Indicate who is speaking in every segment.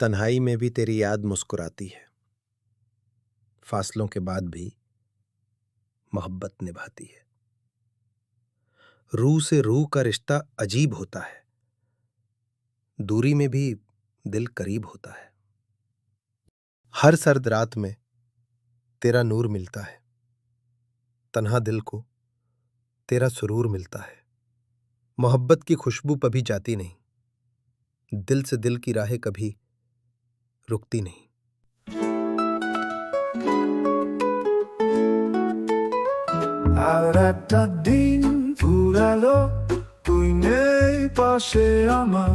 Speaker 1: तन्हाई में भी तेरी याद मुस्कुराती है। फासलों के बाद भी मोहब्बत निभाती है। रूह से रूह का रिश्ता अजीब होता है। दूरी में भी दिल करीब होता है। हर सर्द रात में तेरा नूर मिलता है। तन्हा दिल को तेरा सुरूर मिलता है। मोहब्बत की खुशबू कभी जाती नहीं। दिल से दिल की राहें कभी रुकती नहीं
Speaker 2: আর একটা দিন ফুরালো তুই নেই পাশে আমার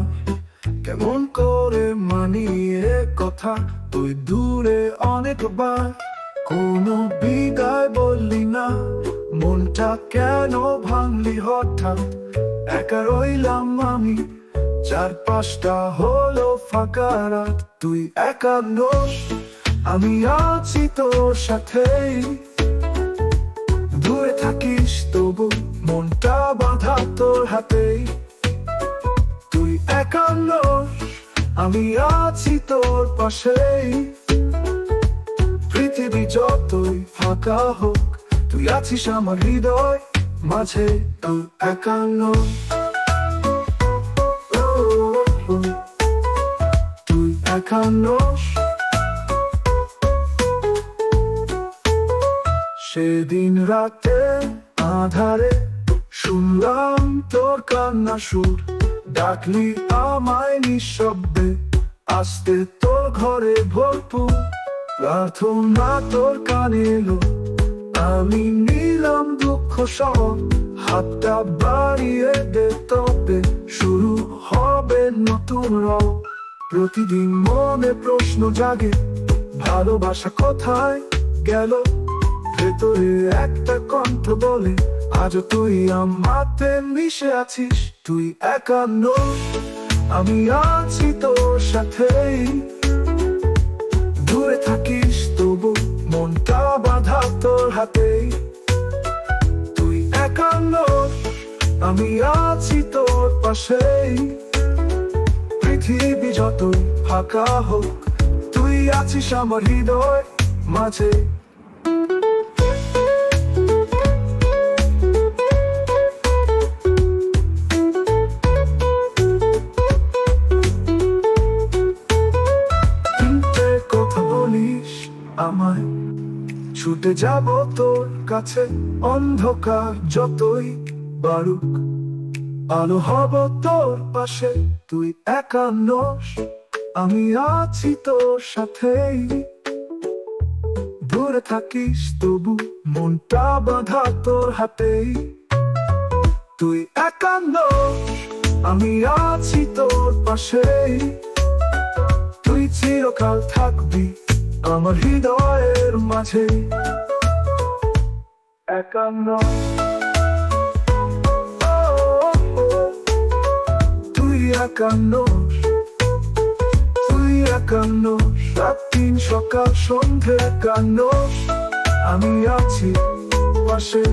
Speaker 2: কেমন করে মানিয়ে কথা তুই দূরে অনেকবার কোনো বিদায় বললি না মনটা কেন ভাঙলি হঠাৎ একা রইলাম আমি চার পাঁচটা হলো ফাঁকা তুই একা নোস। আমি আছি তোর সাথেই। দূরে থাকিস তবু মনটা তোর তুই একা নোস, আমি আছি তোর পৃথিবী যতই ফাঁকা হোক, তুই আছিস আমার হৃদয় মাঝে, তুই একা নোস। ও, ও, তুই একা নোস সেদিন রাতে আধারে শুনলাম তোর কান্না সুর। ডাকলি আমায় নিঃশব্দে আসতে তোর ঘরে ভরপুর। প্রার্থনা তোর কানে এলো আমি নিলাম দুঃখ সহ হাতটা বাড়িয়ে দে তবে শুরু হবে নতুন রং প্রতিদিন মনে প্রশ্ন জাগে, ভালোবাসা কোথায় গেল? ভেতরে একটা কণ্ঠ বলে, আজ তুই আমাতে মিশে আছিস, তুই একা আমি আছি তোর সাথেই। দূরে থাকিস তবু মনটা বাঁধা তোর হাতেই। তুই একা আমি আছি তোর পাশেই। যতই ফাঁকা হোক, তুই আছিস আমার হৃদয় মাঝে। আমায়, ছুটে যাব তোর কাছে। অন্ধকার যতই বাড়ুক আলো হব তোর পাশে তুই একা নোস। আমি আছি তোর সাথেই। দূরে থাকিস তবু মনটা বাঁধা তোর হাতেই। তুই একা নোস আমি আছি তোর পাশেই। তুই চিরকাল থাকবি আমার হৃদয়ের মাঝে। একান্ন ও, একান্নর। তুই একান্নর। রাত তিন সকাল সন্ধে একান্নর। আমি আছি পাশে।